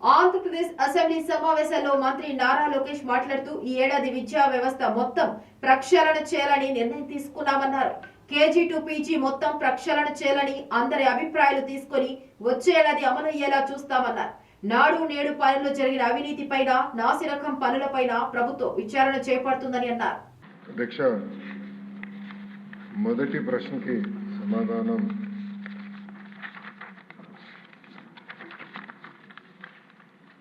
Andhra Pradesh assembly సమావేశంలో మంత్రి నారా లోకేష్ మాట్లాడుతూ ఈ ఏడాది విద్యా వ్యవస్థ మొత్తం ప్రక్షాళన చేయాలని నిర్ణయం తీసుకున్నామన్నారు. కేజీ టు పీజీ మొత్తం ప్రక్షాళన చేయాలని అందరి అభిప్రాయాలు తీసుకొని వచ్చే ఏడాది అమలయ్యేలా చూస్తామన్నారు. నాడు నేడు పనుల్లో జరిగిన అవినీతి పైన నాసిరకం పనులపైన ప్రభుత్వం విచారణ చేపడుతుందని అన్నారు. మొదటి ప్రశ్నకి సమాధానం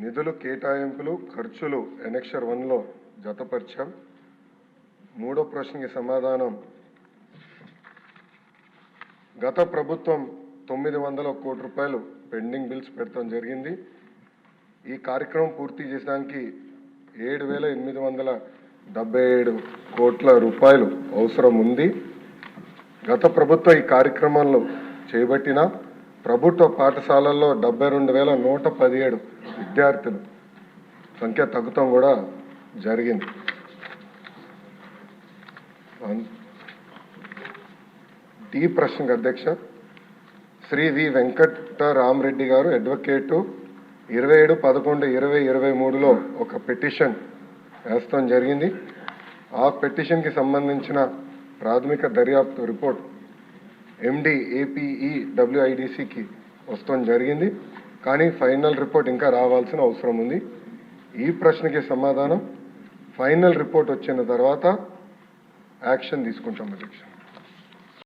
నిధులు కేటాయింపులు ఖర్చులు ఎనెక్షర్ వన్లో జతపరిచాం. మూడో ప్రశ్నకి సమాధానం. గత ప్రభుత్వం తొమ్మిది వందల కోటి రూపాయలు పెండింగ్ బిల్స్ పెట్టడం జరిగింది. ఈ కార్యక్రమం పూర్తి చేసడానికి ఏడు వేల ఎనిమిది వందల డెబ్బై ఏడు కోట్ల రూపాయలు అవసరం ఉంది. గత ప్రభుత్వం ఈ కార్యక్రమంలో చేపట్టిన ప్రభుత్వ పాఠశాలల్లో డెబ్బై రెండు వేల నూట పదిహేడు విద్యార్థులు సంఖ్య తగ్గుతాం కూడా జరిగింది. డి ప్రశ్నకు అధ్యక్ష శ్రీ వి వెంకటరామరెడ్డి గారు అడ్వకేటు ఇరవై ఏడు పదకొండు ఇరవై ఇరవై మూడులో ఒక పిటిషన్ వేస్తాం జరిగింది. ఆ పిటిషన్కి సంబంధించిన ప్రాథమిక దర్యాప్తు రిపోర్ట్ ఎండి ఏపీఈ డబ్ల్యూఐడిసికి వస్తాం జరిగింది. కానీ ఫైనల్ రిపోర్ట్ ఇంకా రావాల్సిన అవసరం ఉంది. ఈ ప్రశ్నకి సమాధానం. ఫైనల్ రిపోర్ట్ వచ్చిన తర్వాత యాక్షన్ తీసుకుంటాం అధ్యక్ష.